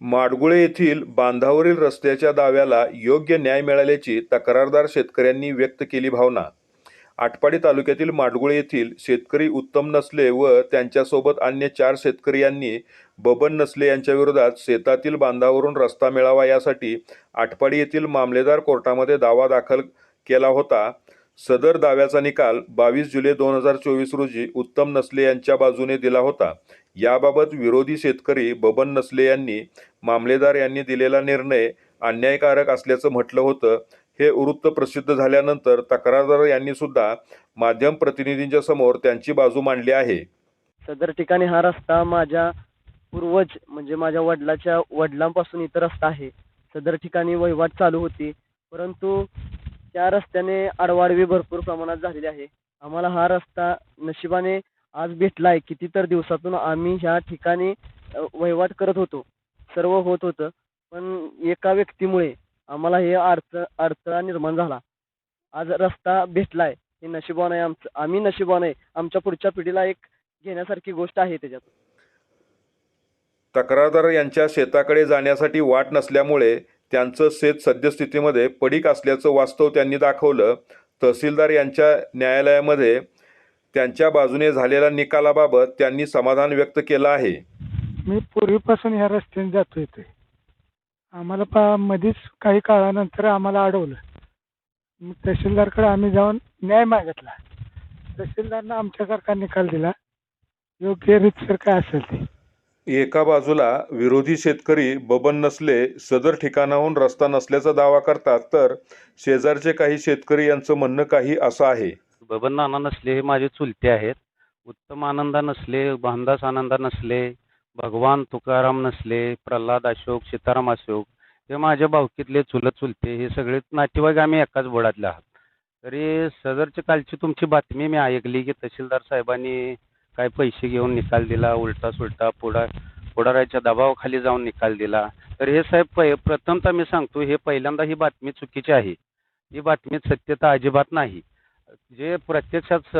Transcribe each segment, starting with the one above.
माडगुळे येथील बांधावरील रस्त्याच्या दाव्याला योग्य न्याय मिळाल्याची तक्रारदार शेतकऱ्यांनी व्यक्त केली भावना. आटपाडी तालुक्यातील माडगुळे येथील शेतकरी उत्तम नसले व त्यांच्यासोबत अन्य चार शेतकरी यांनी बबन नसले यांच्या विरोधात शेतातील बांधावरून रस्ता मिळावा यासाठी आटपाडी येथील मामलेदार कोर्टामध्ये दावा दाखल केला होता. सदर दाव्याचा निकाल बावीस जुलै दोन हजार चोवीस रोजी उत्तम नसले यांच्या बाजूने दिला होता. याबाबत विरोधी शेतकरी बबन नसले यांनी मामलेदार यांनी दिलेला निर्णय अन्यायकारक असल्याचं म्हटलं होतं. हे वृत्त प्रसिद्ध झाल्यानंतर तक्रारदार यांनी सुद्धा माध्यम प्रतिनिधींच्या समोर त्यांची बाजू मांडली आहे. सदर ठिकाणी हा रस्ता माझ्या पूर्वज म्हणजे माझ्या वडिलाच्या वडिलांपासून इथं रस्ता आहे. सदर ठिकाणी वहिवाट चालू होती. परंतु त्या रस्त्याने आडवाडवी भरपूर प्रमाणात झालेली आहे. आम्हाला हा रस्ता नशिबाने आज भेटला आहे कितीतर दिवसातून आम्ही ह्या ठिकाणी वहिवाट करत होतो. सर्व होत होतं. पण एका व्यक्तीमुळे आम्हाला हे अडचण अडथळा निर्माण झाला. आज रस्ता भेटला आहे हे नशिबान आहे आमचं. आम्ही नशिबान आहे. आमच्या पुढच्या पिढीला एक घेण्यासारखी गोष्ट आहे त्याच्यात. तक्रारदार यांच्या शेताकडे जाण्यासाठी वाट नसल्यामुळे त्यांचं शेत सद्यस्थितीमध्ये पडीक असल्याचं वास्तव त्यांनी दाखवलं. तहसीलदार यांच्या न्यायालयामध्ये त्यांच्या बाजूने झालेल्या निकालाबाबत त्यांनी समाधान व्यक्त केलं आहे. मी पूर्वीपासून ह्या रस्त्याने जातो येते आम्हाला पा मध्येच काही काळानंतर आम्हाला अडवलं. मग तहसीलदारकडे आम्ही जाऊन न्याय मागितला. तहसीलदारनं आमच्यासारखा निकाल दिला. योग्य रीतसर काय असेल ते. एका बाजूला विरोधी शेतकरी बबन नसले सदर ठिकाणाहून रस्ता नसल्याचा दावा करतात तर शेजारचे काही शेतकरी यांचं म्हणणं काही असं आहे. बबन नाना नसले हे माझे चुलते आहेत. उत्तम आनंदा नसले भानदास आनंदा नसले भगवान तुकाराम नसले प्रल्हाद अशोक सीताराम अशोक हे माझ्या भावकीतले चुलत चुलते हे सगळे नातेवाईक आम्ही एकाच बोडातले आहात. तरी सदरची कालची तुमची बातमी मी ऐकली की तहसीलदार साहेबांनी काय पैसे घेऊन निकाल दिला उलटा सुलटा पुढा पुढाऱ्याच्या दबावाखाली जाऊन निकाल दिला. तर हे साहेब प प्रथमतः मी सांगतो हे पहिल्यांदा ही बातमी चुकीची आहे. ही बातमी सत्यता अजिबात नाही. जे प्रत्यक्षात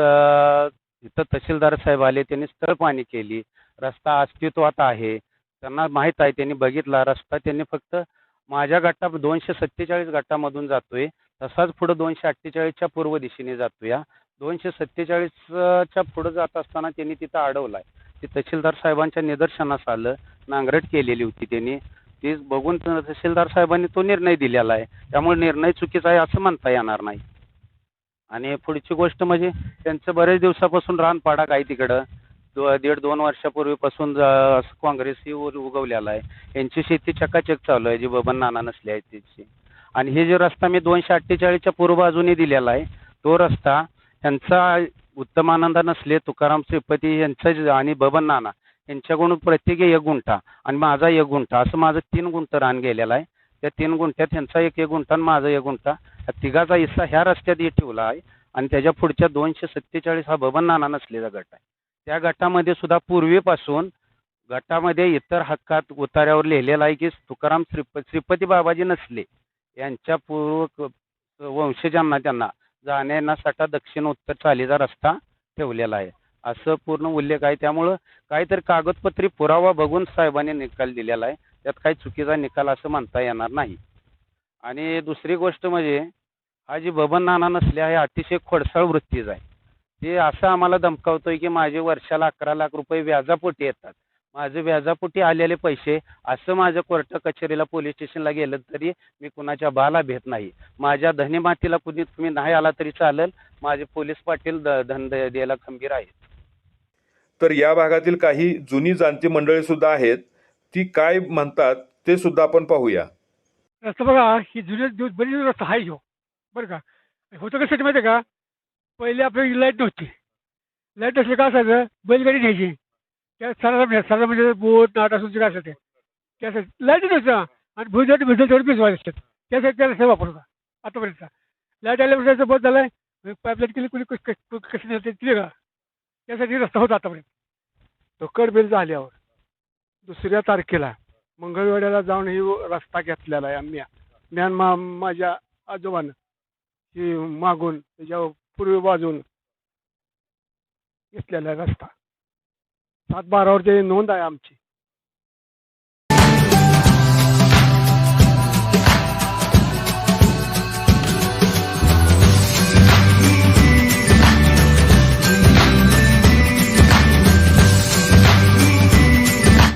इथं तहसीलदार साहेब आले त्यांनी स्थळ केली. रस्ता अस्तित्वात आहे. त्यांना माहीत आहे त्यांनी बघितला. रस्ता त्यांनी फक्त माझ्या गटा दोनशे सत्तेचाळीस गटामधून जातोय. तसाच पुढं दोनशे अठ्ठेचाळीसच्या पूर्व दिशेने जातो या दोनशे सत्तेचाळीसच्या पुढं जात असताना त्यांनी तिथं अडवलाय. ते तहसीलदार साहेबांच्या निदर्शनास आलं. नांगरट केलेली होती त्यांनी. ती बघून तहसीलदार साहेबांनी तो निर्णय दिलेला आहे. त्यामुळे निर्णय चुकीचा आहे असं म्हणता येणार नाही. आणि पुढची गोष्ट म्हणजे त्यांचं बरेच दिवसापासून रानपाडा काय तिकडं. दो दीड दोन वर्षापूर्वीपासून ज- असं काँग्रेस ही उ- उगवलेला आहे. यांची शेती चकाचक चालू आहे. जी बबन नाना नसली आहे त्याची. आणि हे जे रस्ता मी दोनशे अठ्ठेचाळीसच्या पूर्व बाजूने दिलेला आहे तो रस्ता त्यांचा उत्तमानंद नसले तुकाराम श्रीपती यांचा आणि बबन नाना यांच्याकडून प्रत्येकी एक गुंठा आणि माझा एक गुंठा असं माझं तीन गुंठ रान गेलेलं आहे. त्या तीन गुंठ्यात त्यांचा एक एक गुंठा आणि माझा एक गुंठा. तिघाचा हिस्सा ह्या रस्त्यात ठेवला आहे आणि त्याच्या पुढच्या दोनशे सत्तेचाळीस हा बबन नाना नसलेला गट आहे. त्या गटामध्ये सुद्धा पूर्वीपासून गटामध्ये इतर हक्कात उतार्यावर लिहिलेला आहे की तुकाराम श्रीप श्रीपती बाबाजी नसले यांच्या पूर्व वंशजांना त्यांना जाण्यासाठी दक्षिण उत्तर चालीचा रस्ता ठेवलेला आहे. असं पूर्ण उल्लेख आहे. त्यामुळं काहीतरी कागदपत्री पुरावा बघून साहेबांनी निकाल दिलेला आहे. त्यात काही चुकीचा निकाल असं म्हणता येणार नाही. आणि दुसरी गोष्ट म्हणजे हा जी बबन नाना नसले हे अतिशय खोडसाळ वृत्तीचा आहे. ते असं आम्हाला धमकावतोय की माझे वर्षाला अकरा लाख रुपये व्याजापोटी येतात. माझे व्याजापोटी आलेले पैसे असं माझं कोर्ट कचेरीला पोलीस स्टेशनला गेलं तरी मी कुणाच्या बाला भेट नाही. माझ्या धनीमातीला कुणी तुम्ही नाही आला तरी चालेल. माझे पोलीस पाटील द- धन द्यायला खंबीर आहेत. तर या भागातील काही जुनी जाणती मंडळी सुद्धा आहेत. ती काय म्हणतात ते सुद्धा आपण पाहूया. रस्ता बघा ही जुन्या दिवस बरीच रस्ता आहे ह्यो. बरं का? होतं कसं माहिती आहे का? पहिले आपल्याकडे लाइट नव्हती. लाइट नसली काय असायचं? बैलगाडी न्यायची. त्या सराला म्हणजे, सरा म्हणजे बोट नाट असून काय असायचं त्यासाठी लाइट नव्हतं. आणि भुजट भुजल तेवढे पिसवायचे असतात त्यासाठी त्या रस्ता वापरता आतापर्यंत. लाइट आल्यापर्यंत बस झालं आहे. पाईपलाईन केली कुणी कसं कशी तिथे का त्यासाठी रस्ता होता आतापर्यंत. तो कडबेल झाल्यावर दुसऱ्या तारखेला मंगळवेड्याला जाऊन ही रस्ता घेतलेला आहे आम्ही. ज्ञान मा माझ्या आजोबानं ही मागून त्याच्या पूर्वी बाजून घेतलेला आहे रस्ता. सात बारावरची नोंद आहे आमची.